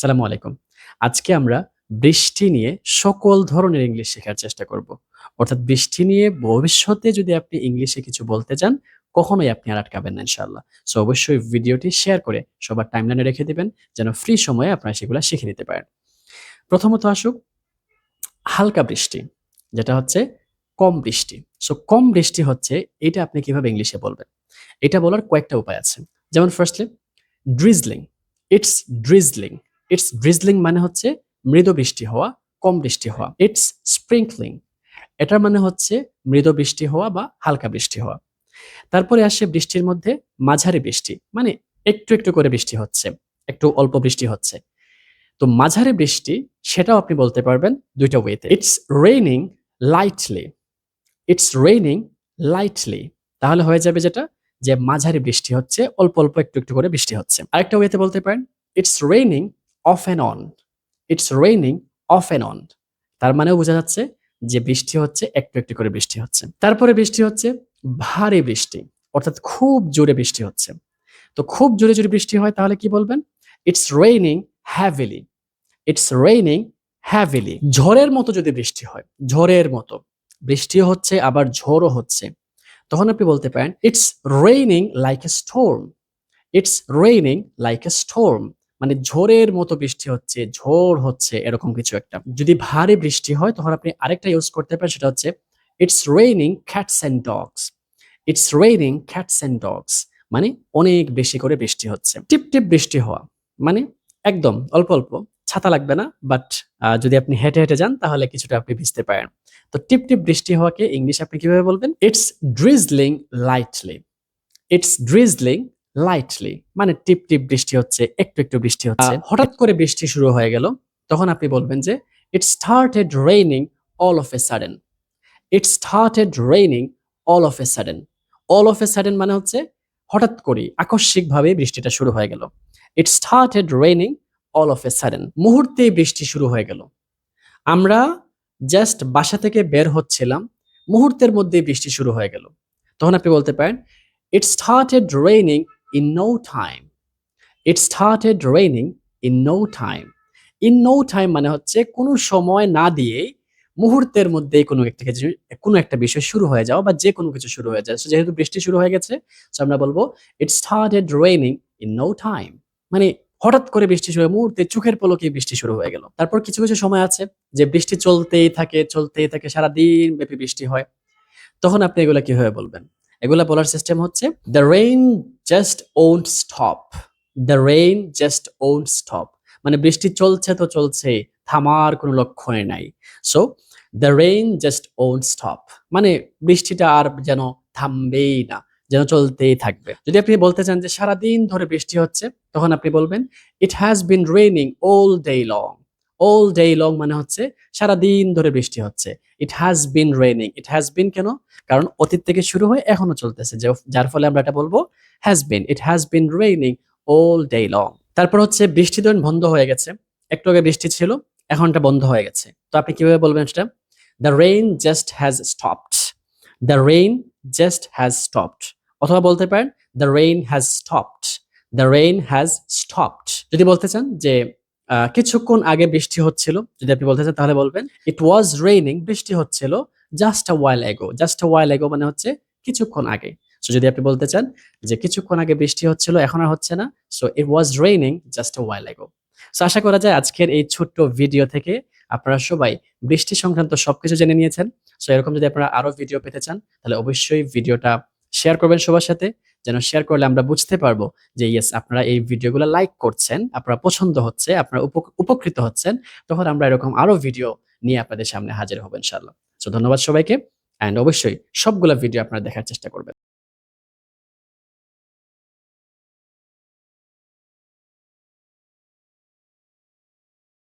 সালামু আলাইকুম। আজকে আমরা বৃষ্টি নিয়ে সকল ধরনের ইংলিশ শেখার চেষ্টা করব। অর্থাৎ বৃষ্টি নিয়ে ভবিষ্যতে যদি আপনি ইংলিশে কিছু বলতে চান, কখনোই আপনি আর আটকাবেন না ইনশাআল্লাহ। সো অবশ্যই ভিডিওটি শেয়ার করে সবার টাইমলাইনে রেখে দিবেন, যেন ফ্রি সময়ে আপনারা সেগুলো শিখে নিতে পারেন। প্রথমত আসুক, হালকা বৃষ্টি, যেটা হচ্ছে কম বৃষ্টি। সো কম বৃষ্টি হচ্ছে, এটা আপনি কীভাবে ইংলিশে বলবেন? এটা বলার কয়েকটা উপায় আছে। যেমন firstly drizzling it's drizzling it's drizzling মানে হচ্ছে মৃদু বৃষ্টি হওয়া, কম বৃষ্টি হওয়া। ইটস স্প্রিঙ্কলিং এটার মানে হচ্ছে মৃদু বৃষ্টি হওয়া বা হালকা বৃষ্টি হওয়া। তারপরে আসে বৃষ্টির মধ্যে মাঝারি বৃষ্টি মানে একটু একটু করে বৃষ্টি হচ্ছে, একটু অল্প বৃষ্টি হচ্ছে। তো মাঝারি বৃষ্টি, সেটাও আপনি বলতে পারবেন দুইটা ওয়েতে it's raining lightly it's raining lightly তাহলে হয়ে যাবে যেটা, যে মাঝারি বৃষ্টি হচ্ছে, অল্প অল্প একটু একটু করে বৃষ্টি হচ্ছে। আরেকটা ওয়েতে বলতে পারেন it's raining off and on it's raining off and on তার মানেও বোঝা যাচ্ছে যে বৃষ্টি হচ্ছে, একটু একটু করে বৃষ্টি হচ্ছে। তারপরে বৃষ্টি হচ্ছে ভারী বৃষ্টি, অর্থাৎ খুব জোরে বৃষ্টি হচ্ছে। তো খুব জোরে জোরে বৃষ্টি হয়, তাহলে কি বলবেন? It's raining heavily it's raining heavily ঝড়ের মতো যদি বৃষ্টি হয়, ঝড়ের মতো বৃষ্টিও হচ্ছে, আবার ঝড়ও হচ্ছে, তখন আপনি বলতে পারেন it's raining like a storm it's raining like a storm মানে ঝড়ের মতো বৃষ্টি হচ্ছে ঝড় হচ্ছে এরকম কিছু একটা। যদি ভারী বৃষ্টি হয়, তখন আপনি আরেকটা ইউজ করতে পারেন, সেটা হচ্ছে it's raining cats and dogs it's raining cats and dogs মানে অনেক বেশি করে বৃষ্টি হচ্ছে। টিপ টিপ বৃষ্টি হওয়া মানে একদম অল্প অল্প, ছাতা লাগবে না বাট যদি আপনি হেঁটে হেঁটে যান, তাহলে কিছুটা আপনি ভিজতে পারেন। তো টিপ টিপ বৃষ্টি হওয়াকে ইংলিশ আপনি কীভাবে বলবেন? It's drizzling lightly it's drizzling lightly মানে টিপ টিপ বৃষ্টি হচ্ছে একটু একটু বৃষ্টি হচ্ছে। হঠাৎ করে বৃষ্টি শুরু হয়ে গেল তখন আপনি বলবেন যে it started raining all of a sudden it started raining all of a sudden all of a sudden মানে হচ্ছে হঠাৎ করে আকস্মিকভাবে বৃষ্টিটা শুরু হয়ে গেল। It started raining all of a sudden মুহূর্তেই বৃষ্টি শুরু হয়ে গেল। আমরা জাস্ট বাসা থেকে বের হচ্ছিলাম মুহূর্তের মধ্যেই বৃষ্টি শুরু হয়ে গেল। তখন আপনি বলতে পারেন it started raining in no time it started raining in no time in no time মানে হচ্ছে কোনো সময় না দিয়েই মুহূর্তের মধ্যেই কোনো একটা কিছু, কোনো একটা বিষয় শুরু হয়ে যাওয়া বা যে কোনো কিছু শুরু হয়ে যায় যেহেতু বৃষ্টি শুরু হয়ে গেছে, so আমরা বলব it started raining in no time মানে হঠাৎ করে বৃষ্টি শুরু মুহূর্তে চোখের পলকে বৃষ্টি শুরু হয়ে গেল। তারপর কিছু কিছু সময় আছে যে বৃষ্টি চলতেই থাকে চলতেই থাকে সারা দিন ব্যাপী বৃষ্টি হয়। তখন আপনি এগুলা কীভাবে বলবেন? এগুলা বলার সিস্টেম হচ্ছে the rain just won't stop the rain just won't stop মানে বৃষ্টি চলছে তো চলছে, থামার কোনো লক্ষণে নাই। So the rain just won't stop মানে বৃষ্টিটা আর যেন থামবেই না, যেন চলতেই থাকবে। যদি আপনি বলতে চান যে সারাদিন ধরে বৃষ্টি হচ্ছে, তখন আপনি বলবেন it has been raining all day long all day long মানে হচ্ছে সারাদিন ধরে বৃষ্টি হচ্ছে। It has been raining it has been কেন? কারণ অতীত থেকে শুরু হয়ে এখনও চলতেছে। যে- যার ফলে আমরা এটা বলব has been it has been raining all day long তারপর হচ্ছে বৃষ্টি ধরুন বন্ধ হয়ে গেছে। একটু আগে বৃষ্টি ছিল, এখন এটা বন্ধ হয়ে গেছে। তো আপনি কীভাবে বলবেন সেটা? The rain just has stopped the rain just has stopped অথবা বলতে পারেন the rain has stopped the rain has stopped যদি বলতে চান যে কিছুক্ষণ আগে বৃষ্টি হচ্ছিল। যদি আপনি বলতে চান তাহলে বলবেন ইট ওয়াজ রেইনিং বৃষ্টি হচ্ছিল জাস্ট আ ওয়াইল এগো জাস্ট আ ওয়াইল এগো মানে হচ্ছে কিছুক্ষণ আগে। সো যদি আপনি বলতে চান যে কিছুক্ষণ আগে বৃষ্টি হচ্ছিল, এখন আর হচ্ছে না so it was raining just a while ago so আশা করা যায় আজকের এই ছোট্ট ভিডিও থেকে আপনারা সবাই বৃষ্টি সংক্রান্ত সবকিছু জেনে নিয়েছেন। সো এরকম যদি আপনারা আরও ভিডিও পেতে চান, তাহলে অবশ্যই ভিডিওটা শেয়ার করবেন সবার সাথে। যেন শেয়ার করলে আমরা বুঝতে পারব যে ইয়েস আপনারা এই ভিডিওগুলো লাইক করছেন, আপনারা পছন্দ হচ্ছে, আপনারা উপ- উপকৃত হচ্ছেন, তখন আমরা এরকম আরও ভিডিও নিয়ে আপনাদের সামনে হাজির হবেন ইনশাল্লাহ সো ধন্যবাদ সবাইকে অ্যান্ড অবশ্যই সবগুলো ভিডিও আপনারা দেখার চেষ্টা করবেন।